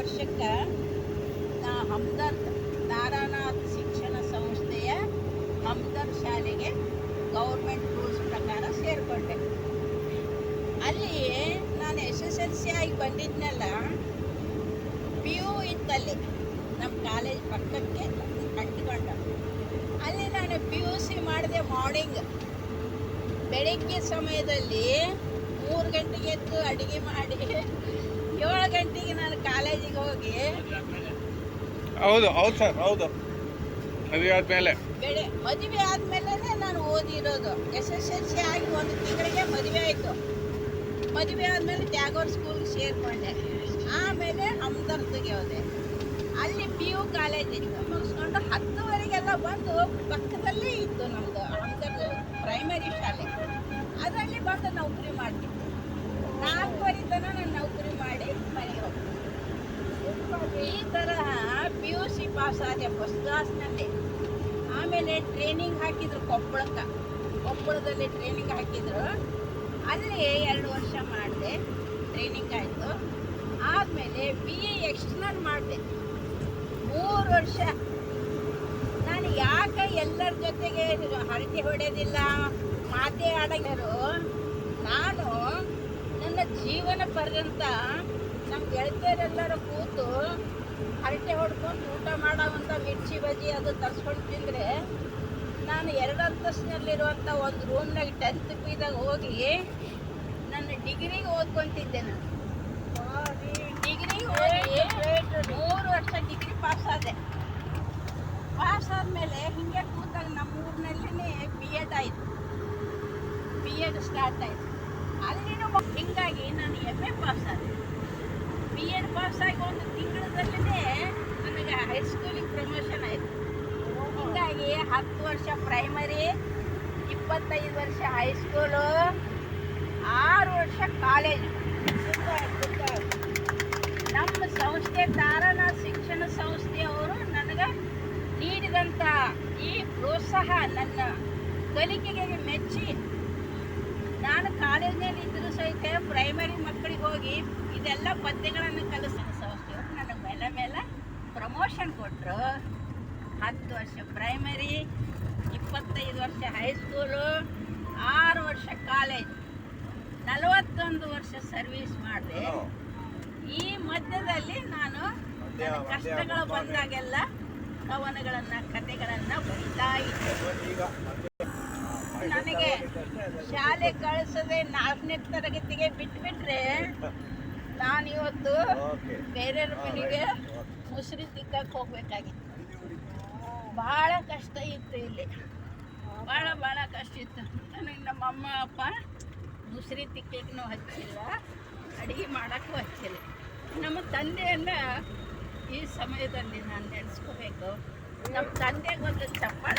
ವರ್ಷಕ್ಕೆ ನಾ ಹಮ್ದರ್ದ್ ತಾರಾನಾಥ್ ಶಿಕ್ಷಣ ಸಂಸ್ಥೆಯ ಹಮ್ದರ್ದ್ ಶಾಲೆಗೆ ಗೌರ್ಮೆಂಟ್ ರೂಲ್ಸ್ ಪ್ರಕಾರ ಸೇರಿಕೊಂಡೆ. ಅಲ್ಲಿ ನಾನು ಎಸ್ ಎಸ್ ಎಲ್ ಸಿ ಆಗಿ ಬಂದಿದ್ನಲ್ಲ ಪಿ ಯು ಇತ್ತಲ್ಲಿ ನಮ್ಮ ಕಾಲೇಜ್ ಪಕ್ಕಕ್ಕೆ ಕಟ್ಟಿಕೊಂಡ ಅಲ್ಲಿ ನಾನು ಪಿ ಯು ಸಿ ಮಾಡಿದೆ ಮಾರ್ನಿಂಗ್ ಬೆಳಗ್ಗೆ ಸಮಯದಲ್ಲಿ ಗಂಟೆಗೆ ಎದ್ದು ಅಡುಗೆ ಮಾಡಿ ಏಳು ಗಂಟೆಗೆ ನಾನು ಕಾಲೇಜಿಗೆ ಹೋಗಿ ಹೌದು ಹೌದು ಸರ್ ಹೌದು. ಮದುವೆ ಆದ್ಮೇಲೆ. ಬೆಳೆ ಮದುವೆ ಆದಮೇಲೆ ನಾನು ಓದಿರೋದು. ಎಸ್ ಎಸ್ ಎಲ್ ಸಿ ಆಗಿ ಒಂದು ತಿಂಗಳಿಗೆ ಮದುವೆ ಆಯಿತು. ಮದುವೆ ಆದಮೇಲೆ ಟ್ಯಾಗೋರ್ ಸ್ಕೂಲ್ಗೆ ಸೇರಿಕೊಂಡೆ. ಆಮೇಲೆ ಹಮ್ದರ್ದಿಗೆ ಹೋದೆ. ಅಲ್ಲಿ ಪಿ ಯು ಕಾಲೇಜ್ ಇತ್ತು. ಮುಗಿಸ್ಕೊಂಡು ಹತ್ತುವರೆಗೆಲ್ಲ ಬಂದು ಪಕ್ಕದಲ್ಲೇ ಇತ್ತು ನಮ್ಮದು ಹಮ್ದರ್ದು ಪ್ರೈಮರಿ ಶಾಲೆ. ಅದರಲ್ಲಿ ಬಂದು ನೌಕರಿ ಮಾಡ್ತಿದ್ದೆ ನಾಲ್ಕುವರೆ ತನಕ ನಾನು ನೌಕರಿ ಮಾಡಿ ಮನೆಗೆ ಹೋಗ್ತೀನಿ ಈ ತರಹ ಪಿ ಯು ಸಿ ಪಾಸ್ ಆದೆ ಫಸ್ಟ್ ಕ್ಲಾಸ್ನಲ್ಲಿ ಆಮೇಲೆ ಟ್ರೈನಿಂಗ್ ಹಾಕಿದ್ರು ಕೊಪ್ಪಳಕ್ಕೆ. ಕೊಪ್ಪಳದಲ್ಲಿ ಟ್ರೈನಿಂಗ್ ಹಾಕಿದ್ರು. ಅಲ್ಲಿ ಎರಡು ವರ್ಷ ಮಾಡಿದೆ ಟ್ರೈನಿಂಗ್ ಆಯಿತು. ಆದಮೇಲೆ ಬಿ ಎ ಎಕ್ಸ್ಟರ್ನಲ್ ಮಾಡಿದೆ. ಮೂರು ವರ್ಷ. ನಾನು ಯಾಕೆ ಎಲ್ಲರ ಜೊತೆಗೆ ಹರಟೆ ಹೊಡೆಯೋದಿಲ್ಲ ಮಾತೇ ಆಡಗರು ನಾನು ನನ್ನ ಜೀವನ ಪರ್ಯಂತ ಗೆಳತಿಯರೆಲ್ಲರೂ ಕೂತು ಹರಟೆ ಹೊಡ್ಕೊಂಡು ಊಟ ಮಾಡೋವಂಥ ಮಿರ್ಚಿ ಬಜ್ಜಿ ಅದು ತರಿಸ್ಕೊಂಡು ತಿಂದರೆ ನಾನು ಎರಡು ಅಂತಸ್ತಿನಲ್ಲಿರುವಂಥ ಒಂದು ರೂಮ್ನಾಗ ಟೆಂತ್ ಪಿದಾಗ ಹೋಗಿ ನನ್ನ ಡಿಗ್ರಿಗೆ ಓದ್ಕೊತಿದ್ದೆ ನಾನು. ಡಿಗ್ರಿ ಹೋಗಿ ಮೂರು ವರ್ಷ ಡಿಗ್ರಿ ಪಾಸ್ ಆದೆ. ಪಾಸ್ ಆದಮೇಲೆ ಹಿಂಗೆ ಕೂತಾಗ ನಮ್ಮ ಊರಿನಲ್ಲಿನೇ ಬಿ ಎಡ್ ಆಯಿತು ಬಿ ಎಡ್ ಸ್ಟಾರ್ಟ್ ಆಯಿತು ಅಲ್ಲಿನೂ ಹಿಂಗಾಗಿ ನಾನು ಎಂ ಎ ಪಾಸ್ ಆದೆ. ಬಿ ಎಡ್ ಪಾಸ್ ಆಗಿ ಒಂದು ತಿಂಗಳದಲ್ಲೇ ನನಗೆ ಹೈಸ್ಕೂಲಿಗೆ ಪ್ರಮೋಷನ್ ಆಯಿತು. ಹಿಂಗಾಗಿ ಹತ್ತು ವರ್ಷ ಪ್ರೈಮರಿ ಇಪ್ಪತ್ತೈದು ವರ್ಷ ಹೈಸ್ಕೂಲು ಆರು ವರ್ಷ ಕಾಲೇಜು ನಮ್ಮ ಸಂಸ್ಥೆ ತಾರನಾಥ್ ಶಿಕ್ಷಣ ಸಂಸ್ಥೆಯವರು ನನಗೆ ನೀಡಿದಂಥ ಈ ಪ್ರೋತ್ಸಾಹ ನನ್ನ ಕಲಿಕೆಗೆ ಮೆಚ್ಚಿ, ನಾನು ಕಾಲೇಜಿನಲ್ಲಿ ಇದ್ದರೂ ಸಹಿತ ಪ್ರೈಮರಿ ಮಕ್ಕಳಿಗೆ ಹೋಗಿ ಇದೆಲ್ಲ ಪದ್ಯಗಳನ್ನು ಕಲಿಸಿದ ಸಂಸ್ಥೆಯವರು ನನಗೆ ಮೇಲೆ ಮೇಲೆ ಪ್ರಮೋಷನ್ ಕೊಟ್ಟರು ಹತ್ತು ವರ್ಷ ಪ್ರೈಮರಿ ಇಪ್ಪತ್ತೈದು ವರ್ಷ ಹೈಸ್ಕೂಲು ಆರು ವರ್ಷ ಕಾಲೇಜ್ ನಲವತ್ತೊಂದು ವರ್ಷ ಸರ್ವಿಸ್ ಮಾಡಿದೆ. ಈ ಮಧ್ಯದಲ್ಲಿ ನಾನು ನನ್ನ ಕಷ್ಟಗಳು ಬಂದಾಗೆಲ್ಲ ಕವನಗಳನ್ನು ಕಥೆಗಳನ್ನು ಬರಿತಾ ಇದ್ದೆ. ನನಗೆ ಶಾಲೆ ಕಳಿಸದೆ ನಾಲ್ಕನೇ ತರಗತಿಗೆ ಬಿಟ್ಬಿಟ್ರೆ ನಾನು ಇವತ್ತು ಬೇರೆಯವ್ರ ಮನೆಗೆ ಮುಸ್ರಿ ತಿಕ್ಕಕ್ಕೆ ಹೋಗ್ಬೇಕಾಗಿತ್ತು. ಭಾಳ ಕಷ್ಟ ಇತ್ತು ಇಲ್ಲಿ. ಭಾಳ ಭಾಳ ಕಷ್ಟ ಇತ್ತು. ನನಗೆ ನಮ್ಮ ಅಮ್ಮ ಅಪ್ಪ ಮುಸ್ರಿ ತಿಕ್ಕಲಿಕ್ಕೂ ಹಚ್ಚಿಲ್ಲ. ಅಡುಗೆ ಮಾಡೋಕ್ಕೂ ಹಚ್ಚಿಲ್ಲ. ನಮ್ಮ ತಂದೆಯನ್ನ ಈ ಸಮಯದಲ್ಲಿ ನಾನು ನೆನೆಸ್ಕೋಬೇಕು. ನಮ್ಮ ತಂದೆಗೊಂದು ಒಂದು ಚಪ್ಪಾಳ.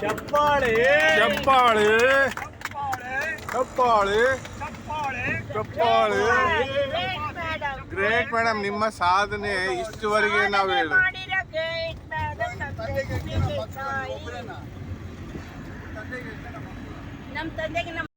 ಚಪ್ಪಾಳೆ. ಚಪ್ಪಾಳೆ. ಚಪ್ಪಾಳೆ. ಚಪ್ಪಾಳೆ ಗ್ರೇಟ್ ಮೇಡಮ್ ನಿಮ್ಮ ಸಾಧನೆ ಇಷ್ಟುವರೆಗೆ ನಾವು ಹೇಳು ನಮ್ಮ ತಂದೆಗೆ ನಮ್ಮ